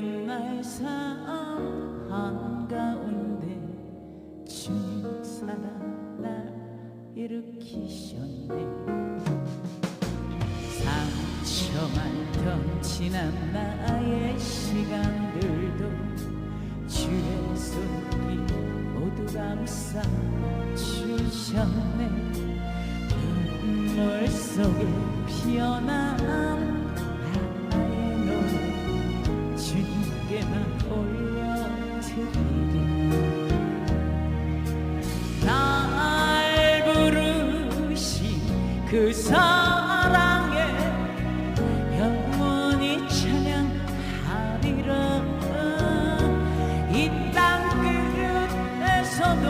나의 삶 한가운데 주님 사랑 날 일으키셨네. 상처만 지난 나의 시간들도 주의 손길 모두 감싸 주셨네. 눈물 속에 피어난 나 올려드리리 날 부르신 그 사랑에 영원히 찬양하리라. 이 땅 그릇에서도